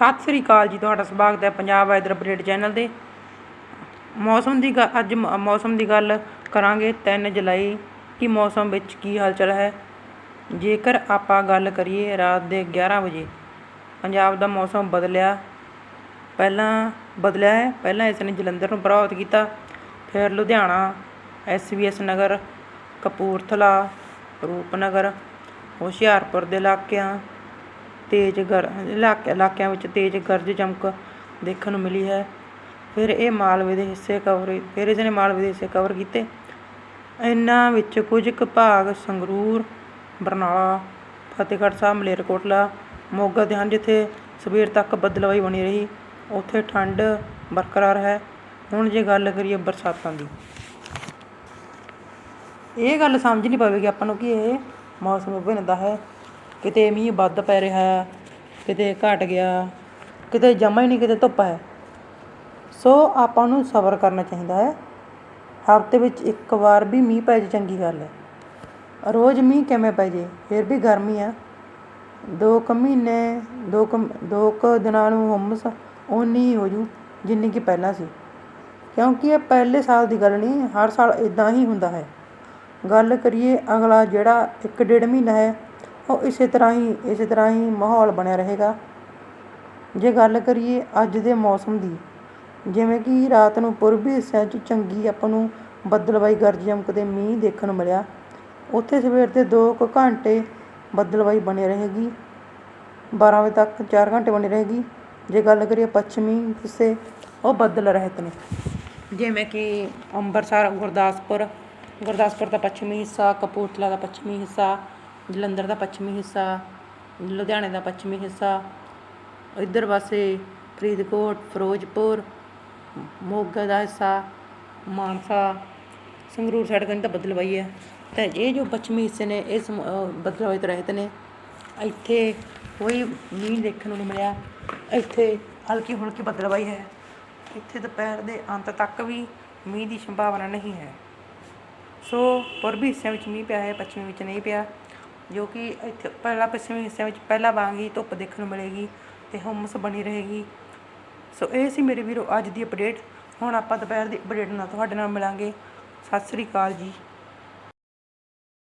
ਸਤਿ ਸ੍ਰੀ ਅਕਾਲ ਜੀ, ਤੁਹਾਡਾ ਸਵਾਗਤ ਹੈ ਪੰਜਾਬ ਵੈਦਰ ਅਪਡੇਟ ਚੈਨਲ ਤੇ। ਮੌਸਮ ਦੀ ਗ- ਅੱਜ ਮ- ਮੌਸਮ ਦੀ ਗੱਲ ਕਰਾਂਗੇ 3 ਜੁਲਾਈ ਕਿ ਮੌਸਮ ਵਿੱਚ ਕੀ ਹਾਲਚਲ ਹੈ? ਜੇਕਰ ਆਪਾਂ ਗੱਲ ਕਰੀਏ ਰਾਤ ਦੇ 11 ਵਜੇ, ਪੰਜਾਬ ਦਾ ਮੌਸਮ ਬਦਲਿਆ। ਪਹਿਲਾਂ ਬਦਲਿਆ ਹੈ, ਪਹਿਲਾਂ ਇਸ ਨੇ ਜਲੰਧਰ ਨੂੰ ਪ੍ਰਭਾਵਿਤ ਕੀਤਾ। ਫਿਰ ਲੁਧਿਆਣਾ ਐਸਵੀਐਸ ਨਗਰ, ਕਪੂਰਥਲਾ, ਰੂਪਨਗਰ, ਹੁਸ਼ਿਆਰਪੁਰ ਦੇ ਇਲਾਕਿਆਂ ਤੇਜ਼ ਗਰ, ਇਲਾਕੇ, ਇਲਾਕਿਆਂ ਵਿੱਚ ਤੇਜ਼ ਗਰਜ ਚਮਕ ਦੇਖਣ ਨੂੰ ਮਿਲੀ ਹੈ। ਫਿਰ ਇਹ ਮਾਲਵੇ ਦੇ ਹਿੱਸੇ ਕਵਰ ਫਿਰ ਇਸ ਨੇ ਮਾਲਵੇ ਦੇ ਹਿੱਸੇ ਕਵਰ ਕੀਤੇ। ਇਹਨਾਂ ਵਿੱਚ ਕੁਝ ਕੁ ਭਾਗ ਸੰਗਰੂਰ, ਬਰਨਾਲਾ, ਫਤਿਹਗੜ੍ਹ ਸਾਹਿਬ, ਮਲੇਰਕੋਟਲਾ, ਮੋਗਾ ਦੇ ਹਨ, ਜਿੱਥੇ ਸਵੇਰ ਤੱਕ ਬੱਦਲਵਾਈ ਬਣੀ ਰਹੀ। ਉੱਥੇ ਠੰਡ ਬਰਕਰਾਰ ਹੈ। ਹੁਣ ਜੇ ਗੱਲ ਕਰੀਏ ਬਰਸਾਤਾਂ ਦੀ। ਇਹ ਗੱਲ ਸਮਝ ਨਹੀਂ ਪਵੇਗੀ ਆਪਾਂ ਨੂੰ ਕਿ ਇਹ ਮੌਸਮ ਭਿੰਨਦਾ ਹੈ। ਕਿਤੇ ਮੀਂਹ ਵੱਧ ਪੈ ਰਿਹਾ, ਕਿਤੇ ਘੱਟ ਗਿਆ, ਕਿਤੇ ਜਮਾ ਹੀ ਨਹੀਂ, ਕਿਤੇ ਧੁੱਪ ਹੈ। ਸੋ ਆਪਾਂ ਨੂੰ ਸਬਰ ਕਰਨਾ ਚਾਹੀਦਾ ਹੈ। ਹਫ਼ਤੇ ਵਿੱਚ ਇੱਕ ਵਾਰ ਵੀ ਮੀਂਹ ਪੈ ਜੇ ਚੰਗੀ ਗੱਲ ਹੈ। ਰੋਜ਼ ਮੀਂਹ ਕਿਵੇਂ ਪੈ ਜੇ? ਫਿਰ ਵੀ ਗਰਮੀ ਆ ਦੋ ਕੁ ਮਹੀਨੇ, ਦੋ ਕੁ ਦੋ ਕੁ ਦਿਨਾਂ ਨੂੰ ਹੁਮਸ ਓਨੀ ਹੀ ਹੋ ਜੂ ਜਿੰਨੀ ਕਿ ਪਹਿਲਾਂ ਸੀ। ਕਿਉਂਕਿ ਇਹ ਪਹਿਲੇ ਸਾਲ ਦੀ ਗੱਲ ਨਹੀਂ, ਹਰ ਸਾਲ ਇਦਾਂ ਹੀ ਹੁੰਦਾ ਹੈ। ਗੱਲ ਕਰੀਏ ਅਗਲਾ ਜਿਹੜਾ ਇੱਕ ਡੇਢ ਮਹੀਨਾ ਹੈ ਉਹ ਇਸੇ ਤਰ੍ਹਾਂ ਹੀ, ਇਸੇ ਤਰ੍ਹਾਂ ਹੀ ਮਾਹੌਲ ਬਣਿਆ ਰਹੇਗਾ। ਜੇ ਗੱਲ ਕਰੀਏ ਅੱਜ ਦੇ ਮੌਸਮ ਦੀ, ਜਿਵੇਂ ਕਿ ਰਾਤ ਨੂੰ ਪੂਰਬੀ ਹਿੱਸਿਆਂ 'ਚ ਚੰਗੀ ਆਪਾਂ ਨੂੰ ਬੱਦਲਵਾਈ ਗਰਜ ਚਮਕਦੇ ਮੀਂਹ ਦੇਖਣ ਨੂੰ ਮਿਲਿਆ। ਉੱਥੇ ਸਵੇਰ ਦੇ 2 ਕੁ ਘੰਟੇ ਬੱਦਲਵਾਈ ਬਣੀ ਰਹੇਗੀ। 12 ਵਜੇ ਤੱਕ 4 ਘੰਟੇ ਬਣੀ ਰਹੇਗੀ। ਜੇ ਗੱਲ ਕਰੀਏ ਪੱਛਮੀ ਹਿੱਸੇ, ਉਹ ਬੱਦਲ ਰਹਿਤ ਨੇ। ਜਿਵੇਂ ਕਿ ਅੰਮ੍ਰਿਤਸਰ, ਗੁਰਦਾਸਪੁਰ ਗੁਰਦਾਸਪੁਰ ਦਾ ਪੱਛਮੀ ਹਿੱਸਾ, ਕਪੂਰਥਲਾ ਦਾ ਪੱਛਮੀ ਹਿੱਸਾ ਜਲੰਧਰ ਦਾ ਪੱਛਮੀ ਹਿੱਸਾ, ਲੁਧਿਆਣੇ ਦਾ ਪੱਛਮੀ ਹਿੱਸਾ, ਇੱਧਰ ਪਾਸੇ ਫਰੀਦਕੋਟ, ਫਿਰੋਜ਼ਪੁਰ, ਮੋਗਾ ਦਾ ਹਿੱਸਾ, ਮਾਨਸਾ, ਸੰਗਰੂਰ ਸਾਈਡ ਕੰਨ ਤਾਂ ਬਦਲਵਾਈ ਹੈ। ਤੇ ਇਹ ਜੋ ਪੱਛਮੀ ਹਿੱਸੇ ਨੇ ਇਸ ਬਦਲਵਾਈ ਤੋਂ ਰਹਿਤ ਨੇ। ਇੱਥੇ ਕੋਈ ਮੀਂਹ ਦੇਖਣ ਨੂੰ ਨਹੀਂ ਮਿਲਿਆ। ਇੱਥੇ ਹਲਕੀ ਹੁਲਕੀ ਬਦਲਵਾਈ ਹੈ। ਇੱਥੇ ਦੁਪਹਿਰ ਦੇ ਅੰਤ ਤੱਕ ਵੀ ਮੀਂਹ ਦੀ ਸੰਭਾਵਨਾ ਨਹੀਂ ਹੈ। ਸੋ ਪੂਰਬੀ ਹਿੱਸਿਆਂ ਵਿੱਚ ਮੀਂਹ ਪਿਆ ਹੈ, ਪੱਛਮੀ ਵਿੱਚ ਨਹੀਂ ਪਿਆ। ਜੋ ਕਿ ਇੱਥੇ ਪਹਿਲਾਂ ਪੱਛਮੀ ਹਿੱਸਿਆਂ ਵਿੱਚ ਪਹਿਲਾਂ ਵਾਂਗ ਹੀ ਧੁੱਪ ਦੇਖਣ ਨੂੰ ਮਿਲੇਗੀ ਅਤੇ ਹੁਮਸ ਬਣੀ ਰਹੇਗੀ। ਸੋ ਇਹ ਸੀ ਮੇਰੇ ਵੀਰੋ ਅੱਜ ਦੀ ਅਪਡੇਟ ਹੁਣ ਆਪਾਂ ਦੁਪਹਿਰ ਦੀ ਅਪਡੇਟ ਨਾਲ ਤੁਹਾਡੇ ਨਾਲ ਮਿਲਾਂਗੇ। ਸਤਿ ਸ੍ਰੀ ਅਕਾਲ ਜੀ।